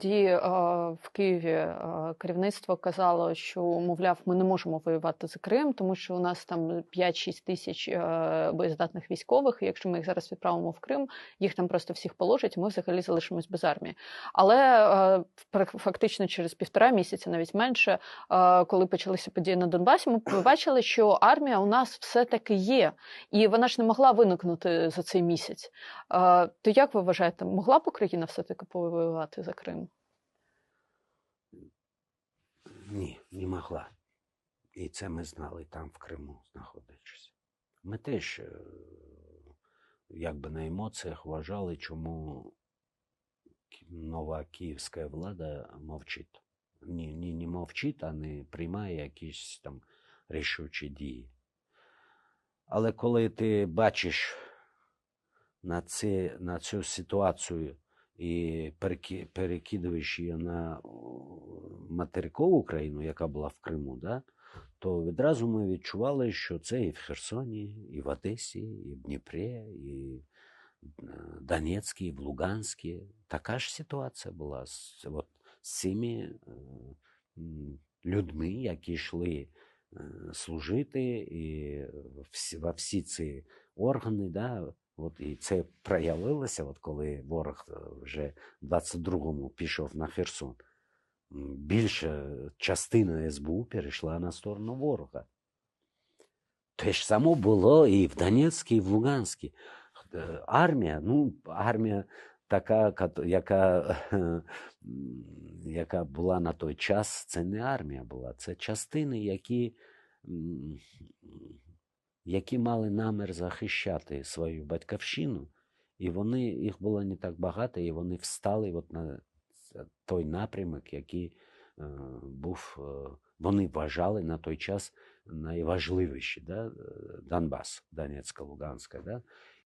Тоді е, в Києві е, керівництво казало, що мовляв, ми не можемо воювати за Крим, тому що у нас там 5-6 тисяч е, боєздатних військових. І якщо ми їх зараз відправимо в Крим, їх там просто всіх положать, і ми взагалі залишимось без армії. Але фактично через півтора місяця, навіть менше, коли почалися події на Донбасі, ми побачили, що армія у нас все-таки є, і вона ж не могла виникнути за цей місяць. То як ви вважаєте, могла б Україна все-таки повоювати за Крим? Ні, не могла. І це ми знали там, в Криму, знаходячись. Ми теж, е, якби на емоціях, вважали, чому нова київська влада мовчить. Ні, ні, не мовчить, а не приймає якісь там рішучі дії. Але коли ти бачиш на, це, на цю ситуацію і перекидуєш її на материкову Україну, яка була в Криму, да, то відразу ми відчували, що це і в Херсоні, і в Одесі, і в Дніпрі, і в е, Донецькій, і в Луганській. Така ж ситуація була з, от, з цими е, людьми, які йшли е, служити і во всі ці органи, да, От і це проявилося, от коли ворог вже в 22-му пішов на Херсон. Більша частина СБУ перейшла на сторону ворога. Те ж само було і в Донецькій, і в Луганській. Е, Армія, ну, армія така, яка, яка була на той час, це не армія була, це частини, які, які мали намір захищати свою батьківщину, і вони, їх було не так багато, і вони встали от на той напрямок, який е, був, е, вони вважали на той час найважливіший, да? е, Донбас, Донецька, Луганська. Да?